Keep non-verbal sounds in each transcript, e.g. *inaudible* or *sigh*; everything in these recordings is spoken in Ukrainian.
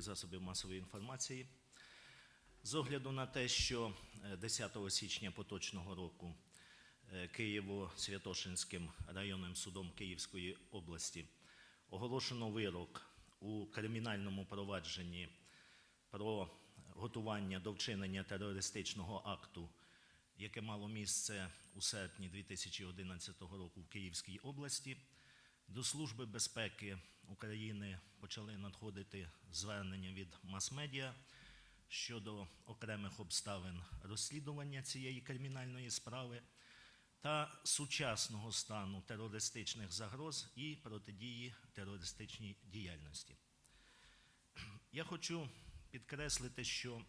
засобів масової інформації. З огляду на те, що е, 10 січня поточного року е, Києво-Святошинським районним судом Київської області оголошено вирок у кримінальному провадженні про готування до вчинення терористичного акту, яке мало місце у серпні 2011 року в Київській області. До Служби безпеки України почали надходити звернення від мас-медіа щодо окремих обставин розслідування цієї кримінальної справи та сучасного стану терористичних загроз і протидії терористичній діяльності. Я хочу підкреслити, що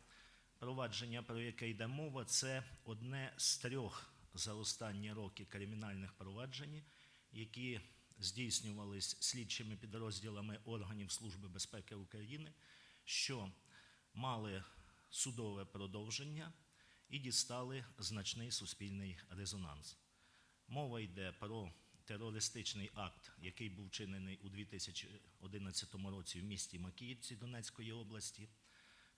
провадження, про яке йде мова, це одне з трьох за останні роки кримінальних проваджень, які здійснювались слідчими підрозділами органів Служби безпеки України, що мали судове продовження і дістали значний суспільний резонанс. Мова йде про терористичний акт, який був вчинений у 2011 році в місті Макіївці Донецької області,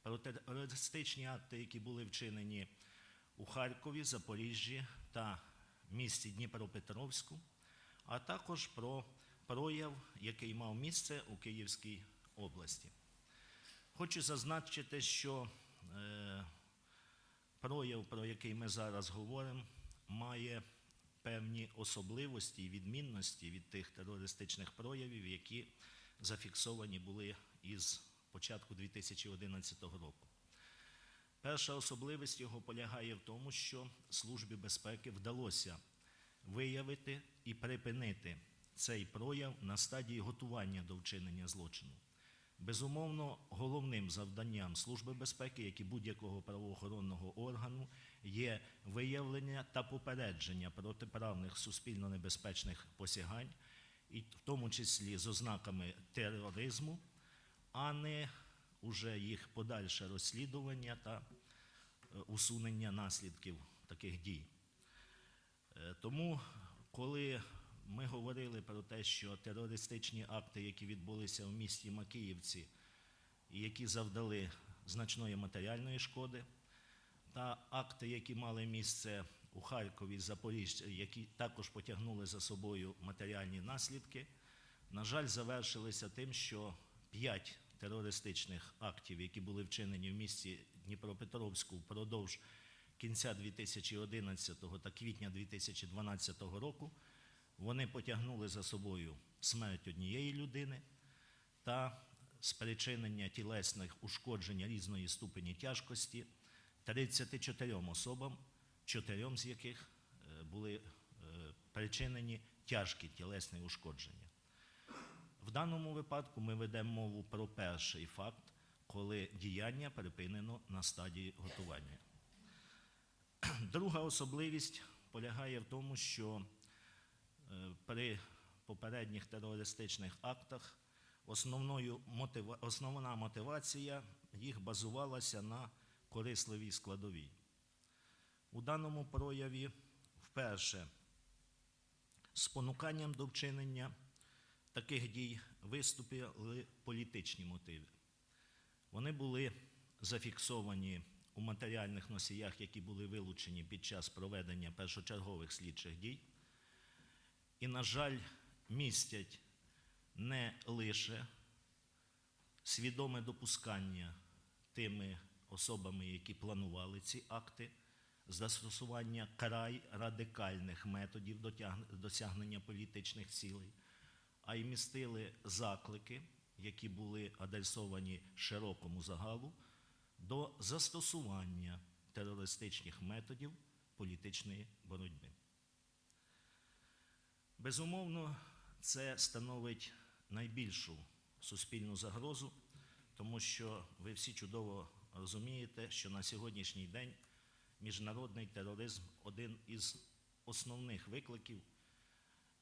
про терористичні акти, які були вчинені у Харкові, Запоріжжі та місті Дніпропетровську, а також про прояв, який мав місце у Київській області. Хочу зазначити, що е, прояв, про який ми зараз говоримо, має певні особливості і відмінності від тих терористичних проявів, які зафіксовані були із початку 2011 року. Перша особливість його полягає в тому, що Службі безпеки вдалося виявити і припинити цей прояв на стадії готування до вчинення злочину. Безумовно, головним завданням Служби безпеки, як і будь-якого правоохоронного органу, є виявлення та попередження протиправних суспільно небезпечних посягань, і в тому числі з ознаками тероризму, а не уже їх подальше розслідування та е, усунення наслідків таких дій. Е, Тому, коли ми говорили про те, що терористичні акти, які відбулися в місті Макіївці, і які завдали значної матеріальної шкоди, та акти, які мали місце у Харкові, Запоріжжі, які також потягнули за собою матеріальні наслідки, на жаль, завершилися тим, що п'ять терористичних актів, які були вчинені в місті Дніпропетровську впродовж кінця 2011 та квітня 2012 року, вони потягнули за собою смерть однієї людини та спричинення тілесних ушкоджень різної ступені тяжкості 34 особам, чотирьом з яких е, були е, причинені тяжкі тілесні ушкодження. В даному випадку ми ведемо мову про перший факт, коли діяння припинено на стадії готування. *clears throat* Друга особливість полягає в тому, що е, при попередніх терористичних актах основною мотива... основна мотивація їх базувалася на корисливій складовій. У даному прояві вперше спонуканням до вчинення таких дій виступили політичні мотиви. Вони були зафіксовані у матеріальних носіях, які були вилучені під час проведення першочергових слідчих дій, і, на жаль, містять не лише свідоме допускання тими особами, які планували ці акти, застосування край радикальних методів досягнення політичних цілей, а й містили заклики, які були адресовані широкому загалу до застосування терористичних методів політичної боротьби. Безумовно, це становить найбільшу суспільну загрозу, тому що ви всі чудово розумієте, що на сьогоднішній день міжнародний тероризм один із основних викликів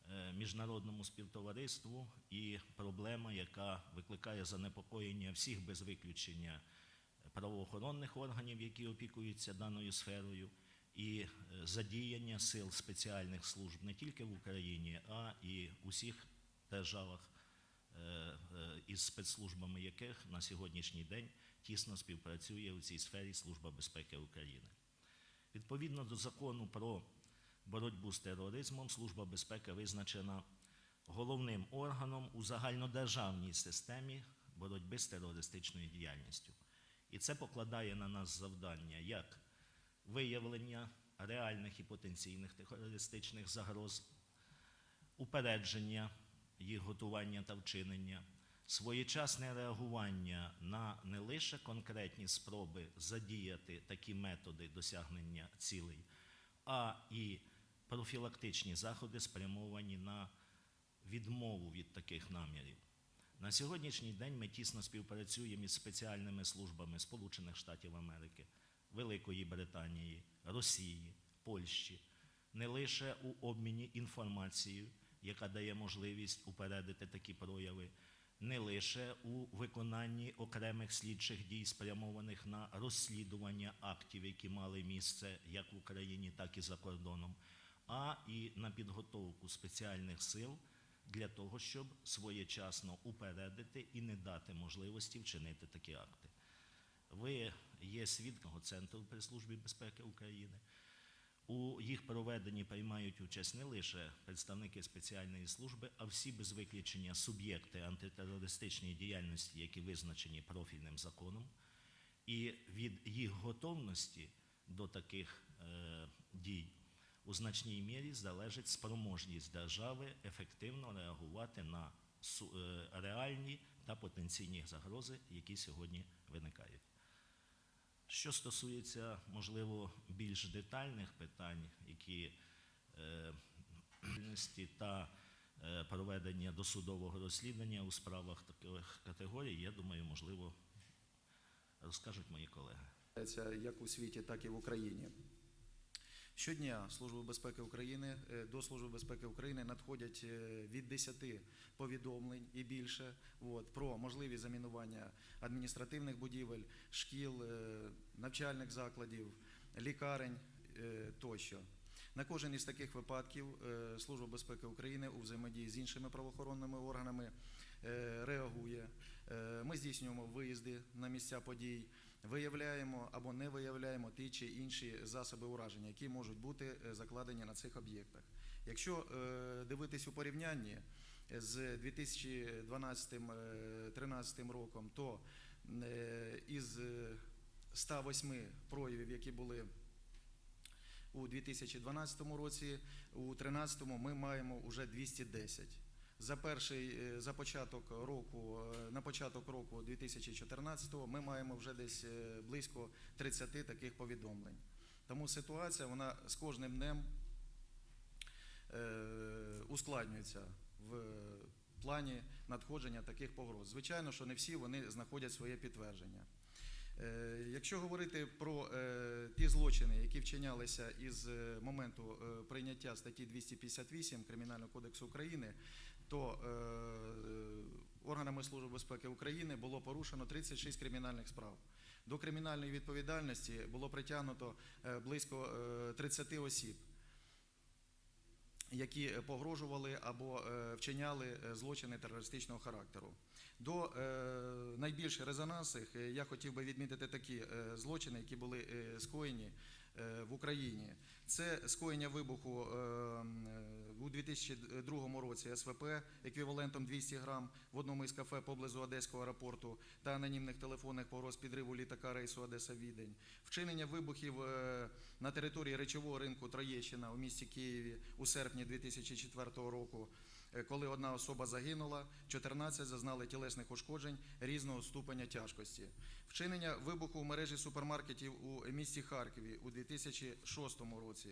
е, міжнародному співтовариству і проблема, яка викликає занепокоєння всіх без виключення правоохоронних органів, які опікуються даною сферою, і е, задіяння сил спеціальних служб не тільки в Україні, а і в усіх державах е, із спецслужбами яких на сьогоднішній день тісно співпрацює у цій сфері Служба безпеки України. Відповідно до закону про боротьбу з тероризмом, Служба безпеки визначена головним органом у загальнодержавній системі боротьби з терористичною діяльністю. І це покладає на нас завдання як виявлення реальних і потенційних терористичних загроз, упередження їх готування та вчинення, своєчасне реагування на не лише конкретні спроби задіяти такі методи досягнення цілей, а і профілактичні заходи, спрямовані на відмову від таких намірів. На сьогоднішній день ми тісно співпрацюємо із спеціальними службами Сполучених Штатів Америки, Великої Британії, Росії, Польщі, не лише у обміні інформацією, яка дає можливість упередити такі прояви, не лише у виконанні окремих слідчих дій, спрямованих на розслідування актів, які мали місце як в Україні, так і за кордоном, а і на підготовку спеціальних сил для того, щоб своєчасно упередити і не дати можливості вчинити такі акти. Ви є свідком центру при службі безпеки України. У їх проведенні приймають участь не лише представники спеціальної служби, а всі без виключення суб'єкти антитерористичної діяльності, які визначені профільним законом, і від їх готовності до таких е, дій у значній мірі залежить спроможність держави ефективно реагувати на е, реальні та потенційні загрози, які сьогодні виникають. Що стосується, можливо, більш детальних питань, які е, та е, проведення досудового розслідування у справах таких категорій, я думаю, можливо, розкажуть мої колеги. Як у світі, так і в Україні. Щодня Служба безпеки України е, до Служби безпеки України надходять е, від 10 повідомлень і більше от, про можливість замінування адміністративних будівель, шкіл, е, навчальних закладів, лікарень тощо. На кожен із таких випадків Служба безпеки України у взаємодії з іншими правоохоронними органами реагує. Ми здійснюємо виїзди на місця подій, виявляємо або не виявляємо ті чи інші засоби ураження, які можуть бути е, закладені на цих об'єктах. Якщо е, дивитись у порівнянні з 2012-2013 роком, то е, із е, 108 проявів, які були у 2012 році, у 2013 ми маємо вже 210. За перший е, за початок року, е, на початок року 2014 ми маємо вже десь е, близько 30 таких повідомлень. Тому ситуація вона з кожним днем ускладнюється в плані надходження таких погроз. Звичайно, що не всі вони знаходять своє підтвердження. Е, Якщо говорити про е, ті злочини, які вчинялися із е, моменту прийняття статті 258 Кримінального кодексу України, то органами Служби безпеки України було порушено 36 кримінальних справ. До кримінальної відповідальності було притягнуто близько е, 30 осіб, які погрожували або вчиняли злочини терористичного характеру. До е, найбільш резонансних е, я хотів би відмітити такі е, злочини, які були скоєні в Україні. Це скоєння вибуху у 2002 році СВП еквівалентом 200 грам в одному із кафе поблизу Одеського аеропорту та анонімних телефонних погроз підриву літака рейсу Одеса-Відень. Вчинення вибухів на території речового ринку Троєщина у місті Києві у серпні 2004 року. Е, Коли одна особа загинула, 14 зазнали тілесних ушкоджень різного ступеня тяжкості. Вчинення вибуху в мережі супермаркетів у місті Харкові у 2006 році.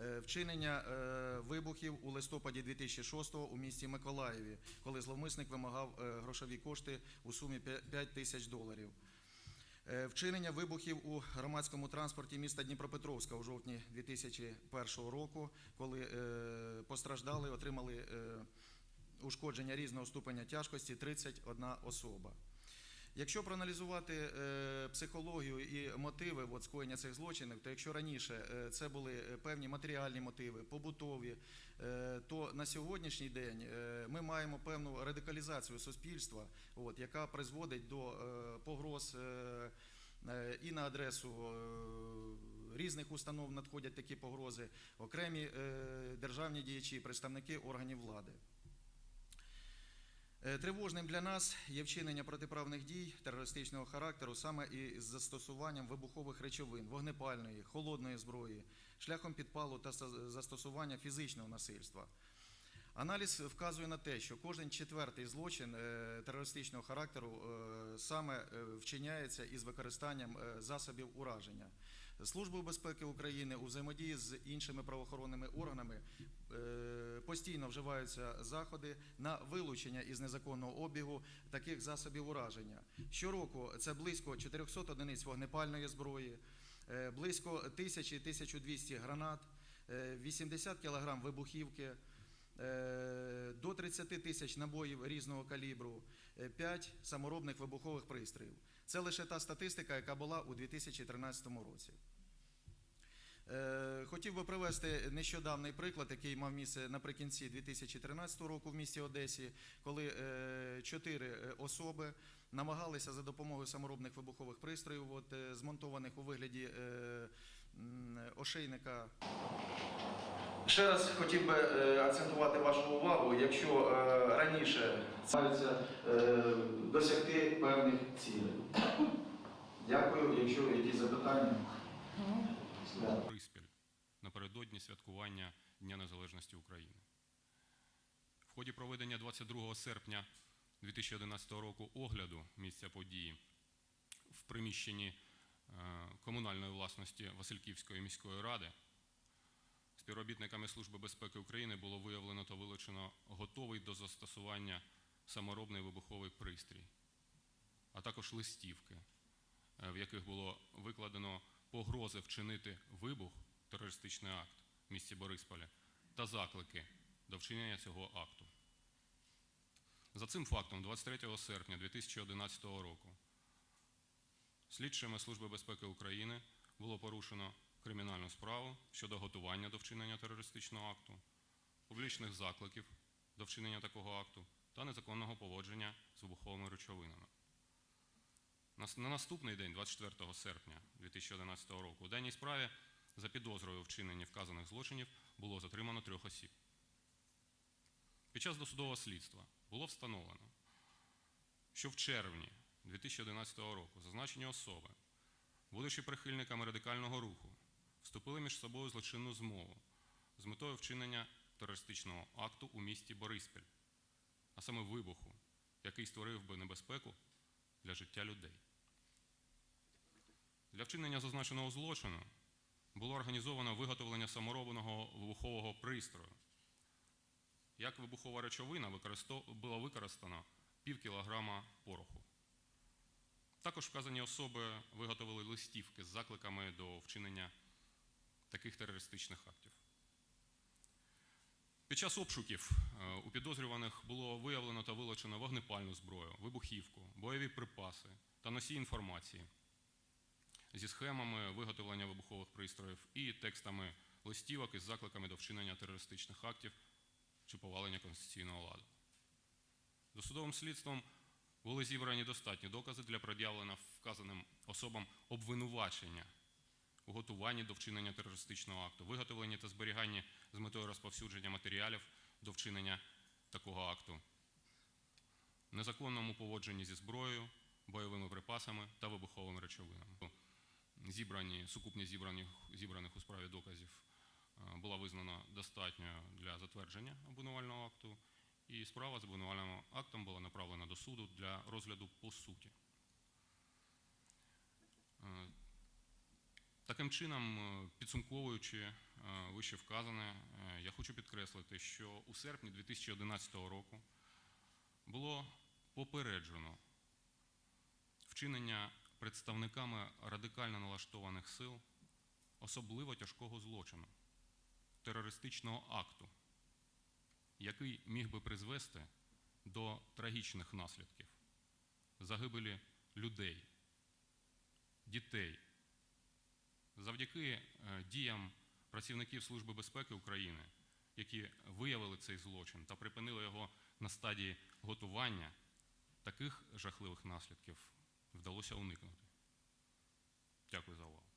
Е, Вчинення е, вибухів у листопаді 2006 у місті Миколаєві, коли зловмисник вимагав грошові кошти у сумі 5 тисяч доларів. Е, Вчинення вибухів у громадському транспорті міста Дніпропетровська у жовтні 2001 року, коли е, постраждали, отримали е, ушкодження різного ступеня тяжкості 31 особа. Якщо проаналізувати е, психологію і мотиви от, скоєння цих злочинів, то якщо раніше е, це були е, певні матеріальні мотиви, побутові, то на сьогоднішній день ми маємо певну радикалізацію суспільства, от, яка призводить до погроз і на адресу різних установ надходять такі погрози, окремі державні діячі, представники органів влади. Е, Тривожним для нас є вчинення протиправних дій терористичного характеру саме із застосуванням вибухових речовин, вогнепальної, холодної зброї, шляхом підпалу та застосування фізичного насильства. Аналіз вказує на те, що кожен четвертий злочин е, терористичного характеру е, саме вчиняється із використанням засобів ураження. Службою безпеки України у взаємодії з іншими правоохоронними органами е, постійно вживаються заходи на вилучення із незаконного обігу таких засобів ураження. Щороку це близько 400 одиниць вогнепальної зброї, е, близько 1000-1200 гранат, е, 80 кг вибухівки, е, до 30 тисяч набоїв різного калібру, 5 саморобних вибухових пристроїв. Це лише та статистика, яка була у 2013 році. Е, Хотів би привести нещодавний приклад, який мав місце наприкінці 2013 року в місті Одесі, коли е, чотири е, особи намагалися за допомогою саморобних вибухових пристроїв, от, змонтованих у вигляді ошейника. Ще раз хотів би е, акцентувати вашу увагу, якщо е, раніше намагаються е, досягти певних цілей. Дякую, якщо якісь запитання. Приспіль напередодні святкування Дня Незалежності України. В ході проведення 22 серпня 2011 року огляду місця події в приміщенні комунальної власності Васильківської міської ради співробітниками Служби безпеки України було виявлено та вилучено готовий до застосування саморобний вибуховий пристрій, а також листівки, е, в яких було викладено погрози вчинити вибух, терористичний акт в місті Борисполі та заклики до вчинення цього акту. За цим фактом, 23 серпня 2011 року, слідчими Служби безпеки України було порушено кримінальну справу щодо готування до вчинення терористичного акту, публічних закликів до вчинення такого акту та незаконного поводження з вибуховими речовинами. На наступний день, 24 серпня 2011 року, у даній справі за підозрою у вчиненні вказаних злочинів було затримано трьох осіб. Під час досудового слідства було встановлено, що в червні 2011 року зазначені особи, будучи прихильниками радикального руху, вступили між собою злочинну змову з метою вчинення терористичного акту у місті Бориспіль, а саме вибуху, який створив би небезпеку для життя людей. Для вчинення зазначеного злочину було організовано виготовлення саморобного вибухового пристрою. Як вибухова речовина було використано пів кілограма пороху. Також вказані особи виготовили листівки з закликами до вчинення таких терористичних актів. Під час обшуків е, у підозрюваних було виявлено та вилучено вогнепальну зброю, вибухівку, бойові припаси та носії інформації зі схемами виготовлення вибухових пристроїв і текстами листівок із закликами до вчинення терористичних актів чи повалення конституційного ладу. Досудовим слідством були зібрані достатні докази для пред'явлення вказаним особам обвинувачення у готуванні до вчинення терористичного акту, виготовленні та зберіганні з метою розповсюдження матеріалів до вчинення такого акту, незаконному поводженні зі зброєю, бойовими припасами та вибуховими речовинами. Зібрані, сукупність зібраних, зібраних у справі доказів е, була визнана достатньою для затвердження обвинувального акту, і справа з обвинувальним актом була направлена до суду для розгляду по суті. Таким чином, е, підсумковуючи е, вище вказане, е, я хочу підкреслити, що у серпні 2011 року було попереджено вчинення представниками радикально налаштованих сил особливо тяжкого злочину терористичного акту, який міг би призвести до трагічних наслідків загибелі людей, дітей. Завдяки е, діям працівників Служби безпеки України, які виявили цей злочин та припинили його на стадії готування, таких жахливих наслідків вдалося уникнути. Дякую за увагу.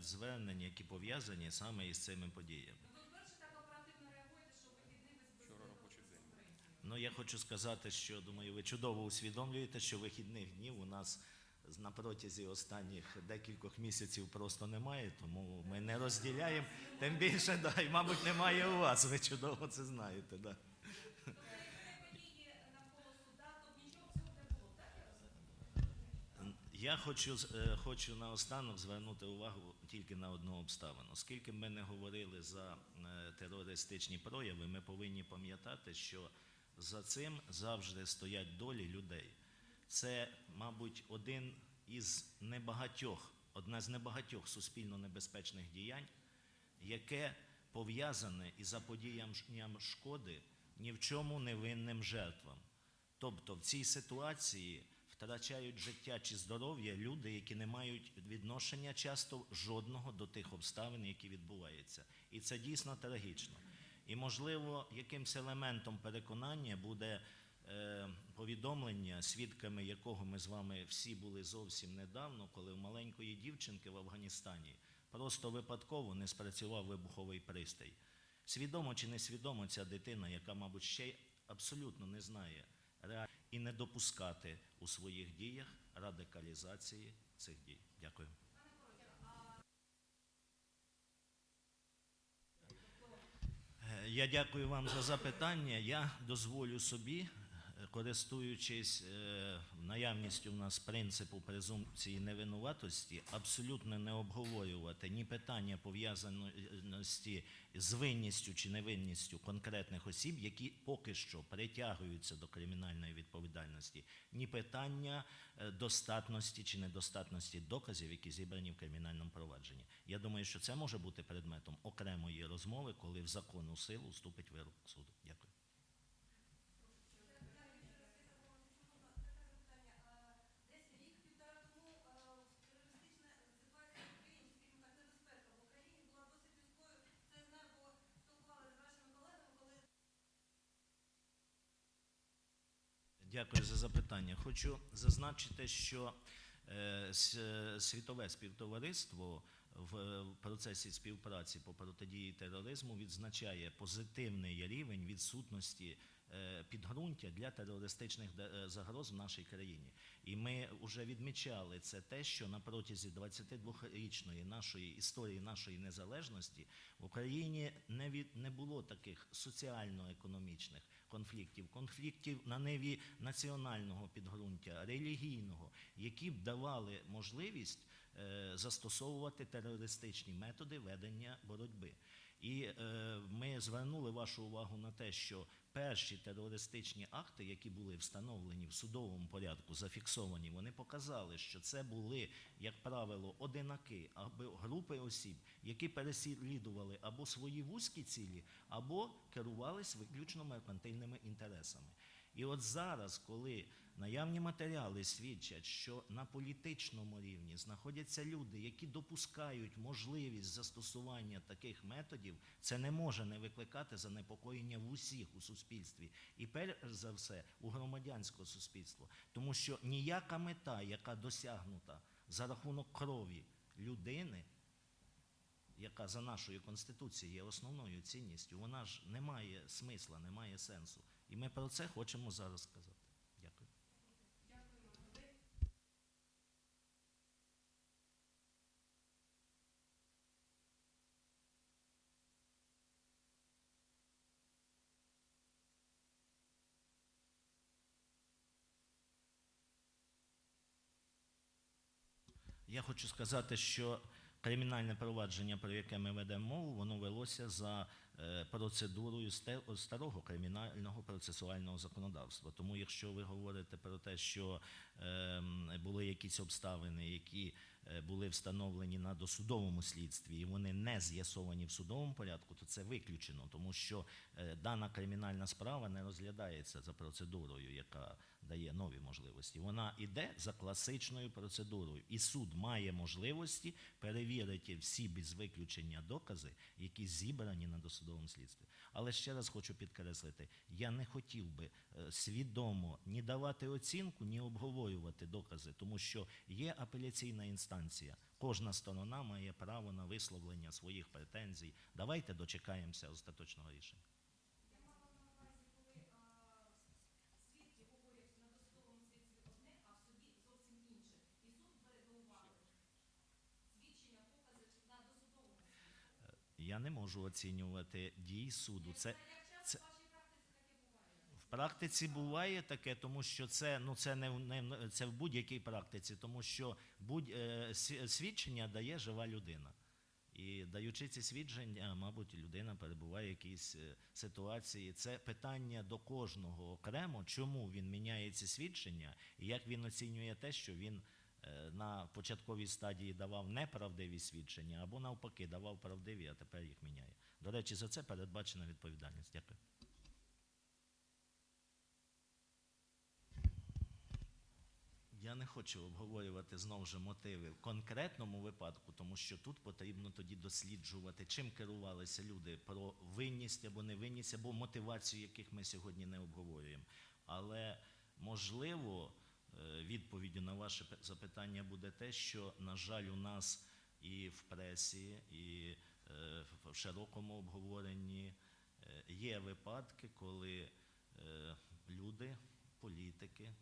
Звернення, які пов'язані саме із цими подіями. Ну, я хочу сказати, що думаю, ви чудово усвідомлюєте, що вихідних днів у нас на протязі останніх декількох місяців просто немає, тому ми не розділяємо. Тим більше, да, і, мабуть, немає у вас. Ви чудово це знаєте. Да. Я хочу, е, хочу наостанок звернути увагу тільки на одну обставину. Оскільки ми не говорили за е, терористичні прояви, ми повинні пам'ятати, що за цим завжди стоять долі людей. Це, мабуть, один із небагатьох, одна з небагатьох суспільно небезпечних діянь, яке пов'язане із заподіянням шкоди ні в чому невинним жертвам. Тобто в цій ситуації втрачають життя чи здоров'я люди, які не мають відношення часто жодного до тих обставин, які відбуваються. І це дійсно трагічно. І, можливо, якимось елементом переконання буде е, повідомлення, свідками якого ми з вами всі були зовсім недавно, коли в маленької дівчинки в Афганістані просто випадково не спрацював вибуховий пристрій. Свідомо чи несвідомо ця дитина, яка, мабуть, ще абсолютно не знає реаль- і не допускати у своїх діях радикалізації цих дій. Дякую. Е, Я дякую вам за запитання. Я дозволю собі, користуючись е, наявністю в нас принципу презумпції невинуватості, абсолютно не обговорювати ні питання пов'язаності з винністю чи невинністю конкретних осіб, які поки що притягуються до кримінальної відповідальності, ні питання е, достатності чи недостатності доказів, які зібрані в кримінальному провадженні. Я думаю, що це може бути предметом окремої розмови, коли в законну силу вступить вирок суду. Дякую. Десь рік-півтора тому е, терористична ситуація в Україні, скажімо так, небезпека в Україні була досить різкою. Це я знаю, бо спілкувалися з вашими колегами, коли Дякую за запитання. Хочу зазначити, що е, світове співтовариство в процесі співпраці по протидії тероризму відзначає позитивний рівень відсутності е, підґрунтя для терористичних е, загроз в нашій країні. І ми вже відмічали це те, що на протязі 22-річної нашої історії нашої незалежності в Україні не від не було таких соціально-економічних конфліктів, конфліктів на неві національного підґрунтя, релігійного, які б давали можливість е, застосовувати терористичні методи ведення боротьби. І е, ми звернули вашу увагу на те, що перші терористичні акти, які були встановлені в судовому порядку, зафіксовані, вони показали, що це були, як правило, одинаки або групи осіб, які переслідували або свої вузькі цілі, або керувались виключно меркантильними інтересами. І от зараз, коли наявні матеріали свідчать, що на політичному рівні знаходяться люди, які допускають можливість застосування таких методів, це не може не викликати занепокоєння в усіх у суспільстві, і перш за все у громадянського суспільства, тому що ніяка мета, яка досягнута за рахунок крові людини, яка за нашою конституцією є основною цінністю, вона ж не має смисла, не має сенсу. І ми про це хочемо зараз сказати. Дякую. Я хочу сказати, що кримінальне провадження, про яке ми ведемо мову, воно велося за е, процедурою старого кримінального процесуального законодавства. Тому, якщо ви говорите про те, що ем, були якісь обставини, які е, були встановлені на досудовому слідстві, і вони не з'ясовані в судовому порядку, то це виключено, тому що е, дана кримінальна справа не розглядається за процедурою, яка дає нові можливості. Вона йде за класичною процедурою, і суд має можливості перевірити всі без виключення докази, які зібрані на досудовому слідстві. Але ще раз хочу підкреслити: я не хотів би е, свідомо ні давати оцінку, ні обговорювати докази, тому що є апеляційна інстанція. Кожна сторона має право на висловлення своїх претензій. Давайте дочекаємося остаточного рішення. Я мала на увазі, коли а, свідки говорять на досудовому слідстві одне, а в суді зовсім інше. І суд бере до уваги свідчення, покази на досудовому слідстві. Я не можу оцінювати дій суду. Це, це в практиці буває? таке, тому що це ну це не, не це в будь-якій практиці, тому що будь е, свідчення дає жива людина. І даючи ці свідчення, мабуть, людина перебуває в якійсь е, ситуації. Це питання до кожного окремо, чому він міняє ці свідчення, і як він оцінює те, що він на початковій стадії давав неправдиві свідчення, або навпаки давав правдиві, а тепер їх міняє. До речі, за це передбачена відповідальність. Дякую. Я не хочу обговорювати знову ж мотиви в конкретному випадку, тому що тут потрібно тоді досліджувати, чим керувалися люди про винність або невинність, або мотивацію, яких ми сьогодні не обговорюємо. Але можливо, е, відповіддю на ваше запитання буде те, що, на жаль, у нас і в пресі, і е, в широкому обговоренні е, є випадки, коли люди, політики,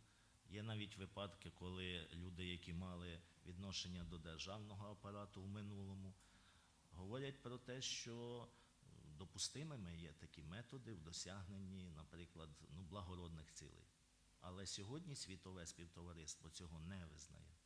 Є навіть випадки, коли люди, які мали відношення до державного апарату в минулому, говорять про те, що допустимими є такі методи в досягненні, наприклад, ну, благородних цілей. Але сьогодні світове співтовариство цього не визнає.